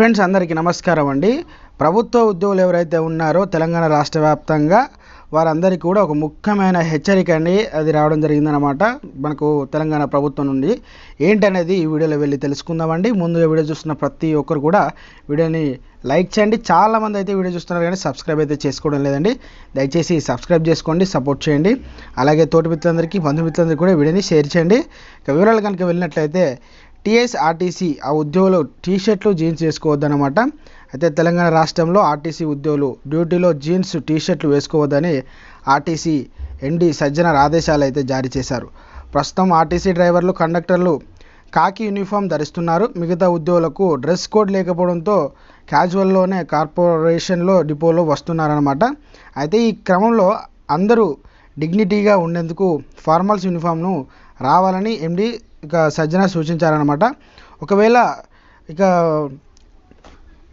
Friends అందరికీ నమస్కారం అండి. ప్రభుత్వ ఉద్యోగులు ఎవరైతే ఉన్నారో తెలంగాణ రాష్ట్ర వ్యాప్తంగా వారందరికీ కూడా ఒక ముఖ్యమైన హెచ్చరిక అండి. అది రావడం జరిగిందనమాట మనకు తెలంగాణ ప్రభుత్వం నుండి ఏంటనేది ఈ వీడియోలో వెళ్ళి తెలుసుకుందామండి. ముందుగా వీడియో చూస్తున్న ప్రతి ఒక్కరు కూడా వీడియోని లైక్ చేయండి. చాలామంది అయితే వీడియో చూస్తున్నారు కానీ సబ్స్క్రైబ్ అయితే చేసుకోవడం లేదండి. దయచేసి సబ్స్క్రైబ్ చేసుకోండి సపోర్ట్ చేయండి. అలాగే తోటి మిత్రులందరికీ బంధుమిత్రులందరికీ కూడా వీడియోని షేర్ చేయండి. ఇక వివరాలు కనుక వెళ్ళినట్లయితే టీఎస్ఆర్టీసీ ఆ ఉద్యోగులు టీ షర్ట్లు జీన్స్ వేసుకోవద్దనమాట అయితే తెలంగాణ రాష్ట్రంలో ఆర్టీసీ ఉద్యోగులు డ్యూటీలో జీన్స్ టీ షర్ట్లు వేసుకోవద్దని ఆర్టీసీ ఎండి సజ్జన ఆదేశాలు అయితే జారీ చేశారు. ప్రస్తుతం ఆర్టీసీ డ్రైవర్లు కండక్టర్లు కాకి యూనిఫామ్ ధరిస్తున్నారు. మిగతా ఉద్యోగులకు డ్రెస్ కోడ్ లేకపోవడంతో క్యాజువల్లోనే కార్పొరేషన్లో డిపోలో వస్తున్నారనమాట అయితే ఈ క్రమంలో అందరూ డిగ్నిటీగా ఉండేందుకు ఫార్మల్స్ యూనిఫామ్ను రావాలని ఎండి ఇక సజ్జన సూచించారనమాట ఒకవేళ ఇక